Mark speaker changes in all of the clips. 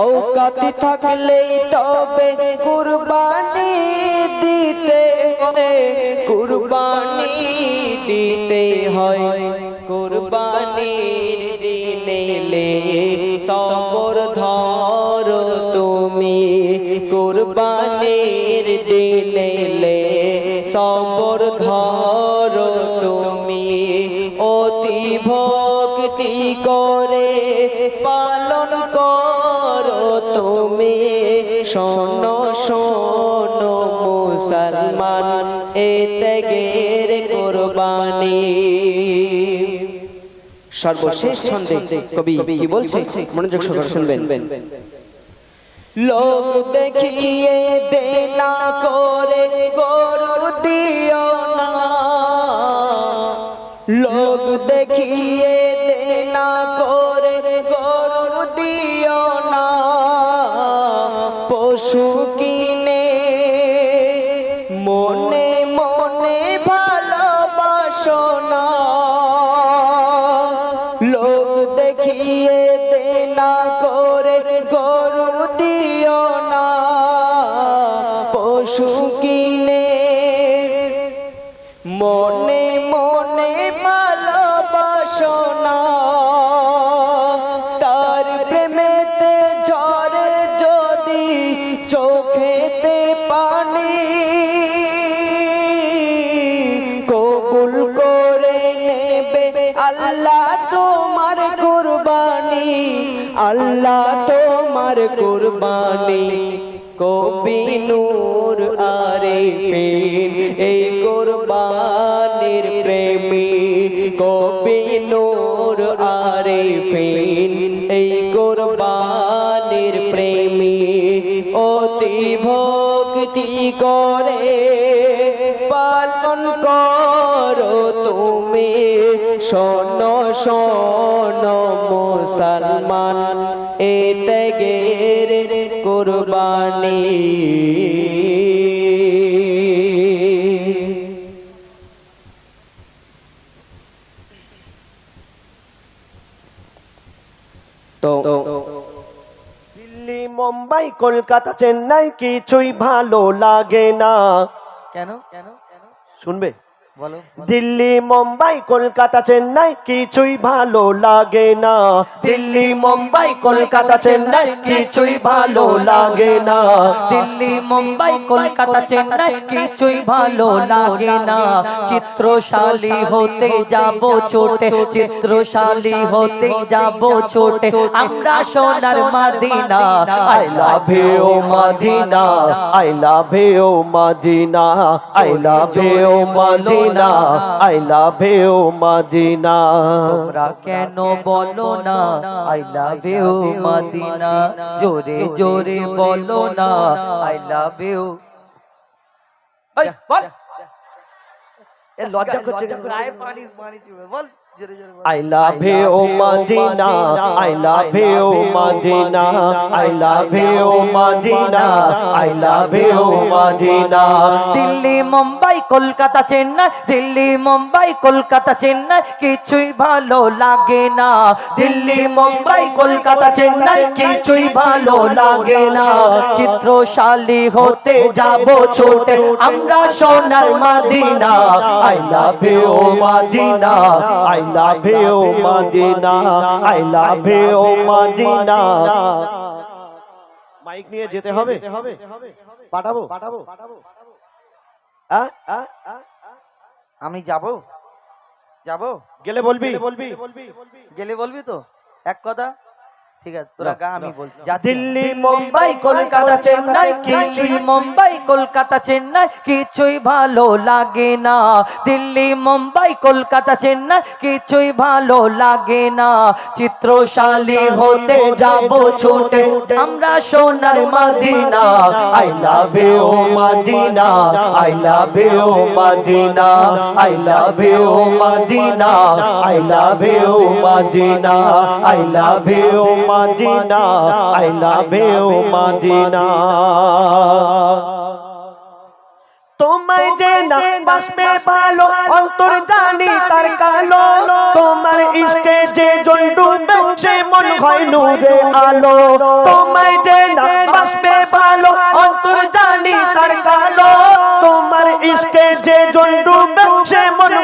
Speaker 1: অকাতি থাকলে তবে কুরবানি দিতে কুরবানি দিতে হয়। কুরবানি দিলে সবর ধর তুমি। কুরবানির দিলে সবর ধর তুমি। অতি ভক্তি করে পা তুমি শোনো শোনো, মুসলমান এতে গের কোরবানি। সর্বশেষ ছন্দে কবি কি বলছে? মনোযোগ সহকারে শুনবেন। লোক দেখিয়ে দেনা করে গরু দিও না। লোক দেখিয়ে দেনা করে গরু দিও পশু মনে মনে ভালোবাসো না। তার প্রেমেতে ঝরে যদি চোখেতে পানি, কবুল করে নেবে আল্লাহ তোমার কুরবানি, আল্লাহ তোমার কুরবানি। কবি নূর আরিফিন, এই কুরবানির প্রেমী কবি নূর আরিফিন, এই কুরবানির প্রেমী অতি ভক্তি করে পালন করো তুমি। শোন শোন, মুসলমান, এতে গের কুরবানি। তো
Speaker 2: দিল্লি মুম্বাই কলকাতা চেন্নাই কিছুই ভালো লাগে না।
Speaker 3: কেন? কেন
Speaker 2: শুনবে? দিল্লি, মুম্বাই, কলকাতা, চেন্নাই, কিছুই ভালো লাগে না। দিল্লি, মুম্বাই, কলকাতা, চেন্নাই, কিছুই ভালো লাগে না।
Speaker 3: দিল্লি, মুম্বাই, কলকাতা, চেন্নাই, কিছুই ভালো লাগে না। চিত্রশালী হতে যাব ছোটে চিত্রশালী হতে যাব ছোটে আমরা সোনার Madina
Speaker 2: I love you Madina I love you Madina I love you Madina I love you Madina
Speaker 3: তোমরা কেন বলো না? I love you Madina. জোরে জোরে বলো না। আই লাভ ইউ
Speaker 2: এই, বল। এ লজ্জা করছে
Speaker 3: গায়ে পানি চুবে জোরে বল।
Speaker 2: I love you Madina I love you Madina I love you Madina I love you Madina
Speaker 3: Delhi Mumbai Kolkata Chennai Delhi Mumbai Kolkata Chennai কিছুই ভালো লাগে না। দিল্লি মুম্বাই কলকাতা চেন্নাই কিছুই ভালো লাগে না। চিত্রশালী হতে যাব ছোটে আমরা সোনার Madina.
Speaker 2: I love you Madina I love you Madina. I love you Madina. Mike নিয়ে যেতে হবে? পাঠাবো? পাঠাবো। হ্যাঁ?
Speaker 3: আমি যাব? যাব?
Speaker 2: গেলে বলবি? বলবি?
Speaker 3: গেলে বলবি তো? এক কথা? ঠিক আছে তোরা গা আমি বলছি।
Speaker 2: দিল্লি
Speaker 3: মুম্বাই কলকাতা চেন্নাই কিছুই মুম্বাই কলকাতা চেন্নাই কিছুই ভালো লাগে না। দিল্লি মুম্বাই কলকাতা চেন্নাই কিছুই ভালো লাগে না। চিত্রশালী হতে যাব ছোটে। আমরা সোনার Madina.
Speaker 2: I love you Madina I love you Madina I love you Madina I love you Madina I love you Madina I love you Madina. তোমায় যে না বাসবে ভালো, অন্তর জানি তার কালো। তোমার ইস্কে যে জন্ডু সে মন হয় নূরে আলো। তোমায় যে না বাসবে ভালো, অন্তর জানি তার কালো। তোমার ইস্কে যে জন্ডু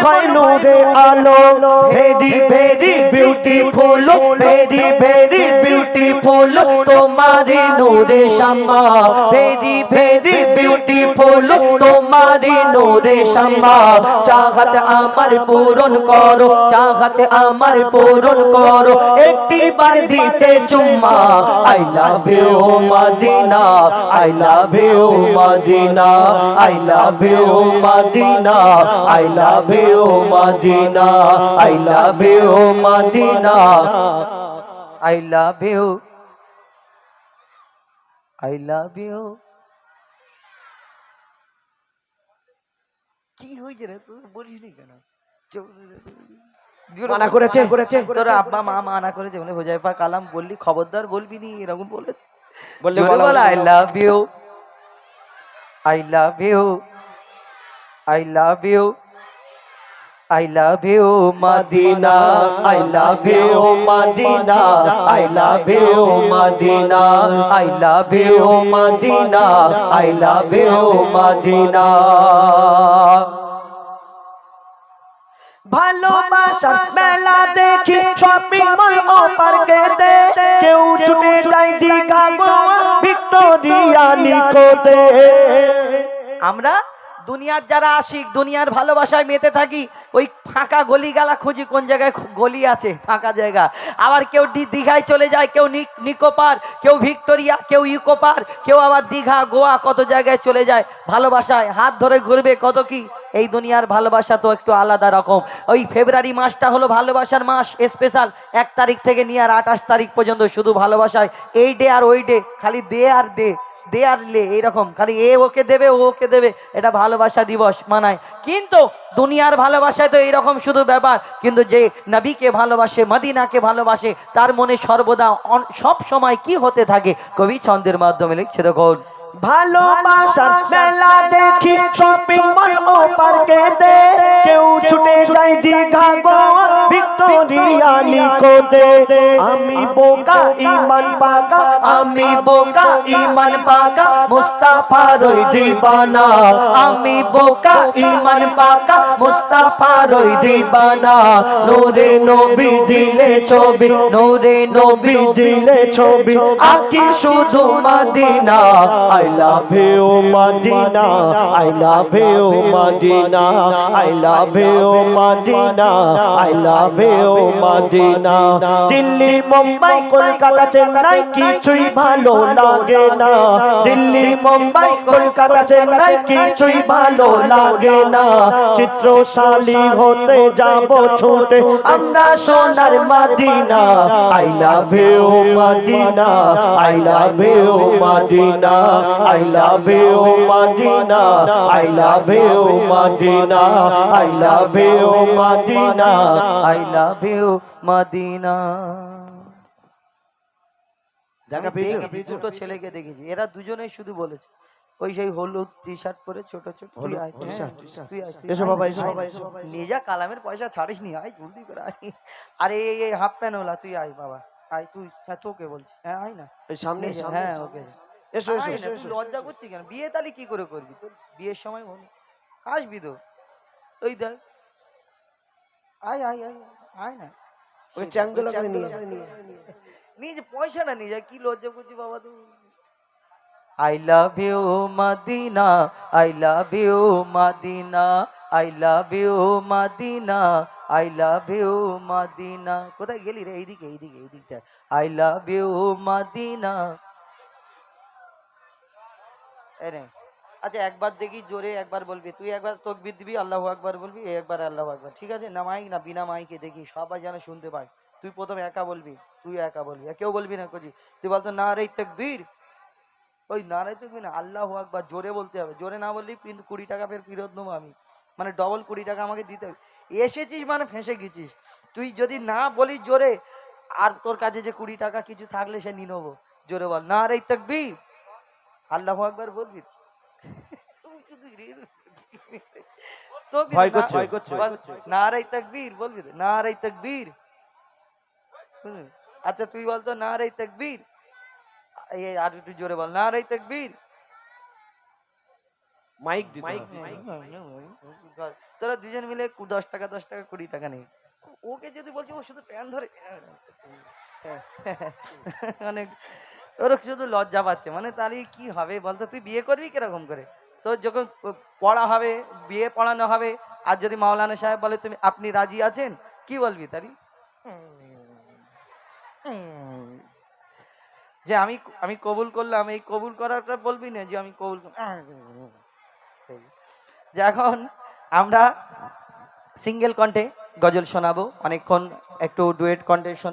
Speaker 2: হয় নূরে আলো। Very very beautiful very very beautiful তোমারি নূরে শামা ভেরি ভেরি বিউটিফুল তোমারি নূরে শামা চাহত আমার পূরণ করো চাহত আমার পূরণ করো। একটি বার দিতে চুম্মা। I love you Madina. I love you Madina. I love you Madina. I love you Madina I love you Madina
Speaker 3: I love you I love you কি হয়েছে রে তুই বলিসনি কেন?
Speaker 2: মানা করেছে করেছে
Speaker 3: তোর আব্বা মা মানা করেছে হোজাইফা কালাম বললি খবরদার বলবি নি এরকম বলেছে।
Speaker 2: বললে বলা
Speaker 3: বল I love you I love you I love you I love you
Speaker 2: Madina I love you Madina I love you Madina I love you Madina I love you Madina ভালোবাসার মেলা দেখি শপিং মল ও পার্কেতে কেউ ছুটে যায় Goa, Victoria নিকোতে।
Speaker 3: আমরা দুনিয়ার যারা আশিক, দুনিয়ার ভালোবাসায় মেতে থাকি, ওই ফাঁকা গলি গালা খুঁজি কোন জায়গায় গলি আছে, ফাঁকা জায়গা। আবার কেউ দীঘায় চলে যায়, কেউ নিক- নিকো পার কেউ ভিক্টোরিয়া, কেউ ইকো পার কেউ আবার দীঘা, গোয়া কত জায়গায় চলে যায় ভালোবাসায়, হাত ধরে ঘুরবে কত কি? এই দুনিয়ার ভালোবাসা তো একটু আলাদা রকম। ওই ফেব্রুয়ারি মাসটা হলো ভালোবাসার মাস স্পেশাল এক তারিখ থেকে নিয়ে আর আঠাশ তারিখ পর্যন্ত শুধু ভালোবাসায়। এই ডে আর ওই ডে খালি দে আর দে। দে আর লে এইরকম খালি এ ওকে দেবে, ও ওকে দেবে। এটা ভালোবাসা দিবস মানায়। কিন্তু দুনিয়ার ভালোবাসায় তো এইরকম শুধু ব্যাপার। কিন্তু যে নবীকে ভালোবাসে, মদিনাকে ভালোবাসে, তার মনে সর্বদা সব সময় কি হতে থাকে? কবি ছন্দের মাধ্যমে লিখছে দেখুন।
Speaker 2: ভালোবাসার মেলা দেখি শপিং মল ও পার্কেতে কেউ ছুটে যায় দীঘা গোয়া ভিক্টোরিয়া নিকোতে আমি বোকা ইমান পাকা, আমি বোকা ইমান পাকা মুস্তাফার ওই দিবানা। আমি বোকা ইমান পাকা মুস্তাফার ওই দিবানা। নূরে নবী দিলে ছবি, নূরে নবী দিলে ছবি, আকি শুধু Madina. I love you Madina, I love you Madina, I love you Madina, I love you Madina. Delhi Mumbai Kolkata Chennai কিছুই ভালো লাগে না। দিল্লি মুম্বাই কলকাতা চেন্নাই কিছুই ভালো লাগে না। চিত্রশালী হতে যাব ছুটে আমরা সোনার Madina. I love you Madina. I love you Madina. I love you Madina. I love you Madina. I love you Madina.
Speaker 3: I love you Madina. দুটো ছেলেকে দেখেছি। এরা দুজনেই শুধু বলেছে ওই সেই হলুদ টি শার্ট পরে ছোট ছোট। নিয়ে যা কালামের পয়সা ছাড়িস নি আয় জলদি করে আয়। আরে এই হাফ প্যান্ট ওলা তুই আয় বাবা আয় তুই হ্যাঁ, তোকে বলছি হ্যাঁ আয় না।
Speaker 2: সামনে
Speaker 3: হ্যাঁ ওকে।
Speaker 2: এসো এসো
Speaker 3: লজ্জা করছিস কেন? বিয়ে তাহলে কি করে করবি? তোর বিয়ের সময় আসবি তো। ওই দেখ আয় আয় আয় আয় না।
Speaker 2: করে নিয়ে
Speaker 3: নিয়ে। যে পয়সাটা নিয়ে যা কি লজ্জা করছি বাবা I love you Madina I love you Madina I love you Madina I love you Madina কোথায় গেলি রে? এইদিকে এইদিকে এইদিকটা। I love you Madina. আচ্ছা একবার দেখি জোরে একবার বলবি। তুই একবার তকবির দিবি, আল্লাহ একবার বলবি একবার আল্লাহ একবার ঠিক আছে? না মাইক না বিনা মাইকে দেখি, সবাই যেন শুনতে পায়। তুই প্রথমে একা বলবি, তুই একা বলবি কেউ বলবি না কজি। তুই বলতো, না রে তকবীর? ওই, না রে তকবীর না। আল্লাহ একবার জোরে বলতে হবে। জোরে না বললি কিন্তু কুড়ি টাকা ফের ফেরত নেব আমি। মানে ডবল কুড়ি টাকা আমাকে দিতে হবে। এসেছিস মানে ফেঁসে গেছিস। তুই যদি না বলিস জোরে, আর তোর কাছে যে কুড়ি টাকা কিছু থাকলে সে নিয়ে নেব। জোরে বল, না রে তকবীর? আল্লাহ একবার বলবি। তো
Speaker 2: ভয় করছে, ভয় করছে।
Speaker 3: নারাই তকবীর বলবি নারাই তকবীর। আচ্ছা তুই বলতো নারাই তকবীর? এই আর একটু জোরে বল। নারাই তকবীর?
Speaker 1: মাইক দিতে
Speaker 3: মাইক তোরা দুজন মিলে দশ টাকা দশ টাকা কুড়ি টাকা নেই ওকে যদি বলছি ও শুধু প্যান ধরে মানে ওর শুধু লজ্জা পাচ্ছে। মানে তাহলে কি হবে? বলতো তুই বিয়ে করবি কীরকম করে? তোর যখন পড়া হবে, বিয়ে পড়ানো হবে, আর যদি মাওলানা সাহেব বলে, তুমি, আপনি রাজি আছেন? কি বলবি তারি? যে আমি আমি কবুল করলাম, এই কবুল করাটা বলবি না যে আমি কবুল যে এখন আমরা সিঙ্গেল কণ্ঠে গজল শোনাবো, অনেকক্ষণ একটু ডুয়েট কণ্ঠে শোনা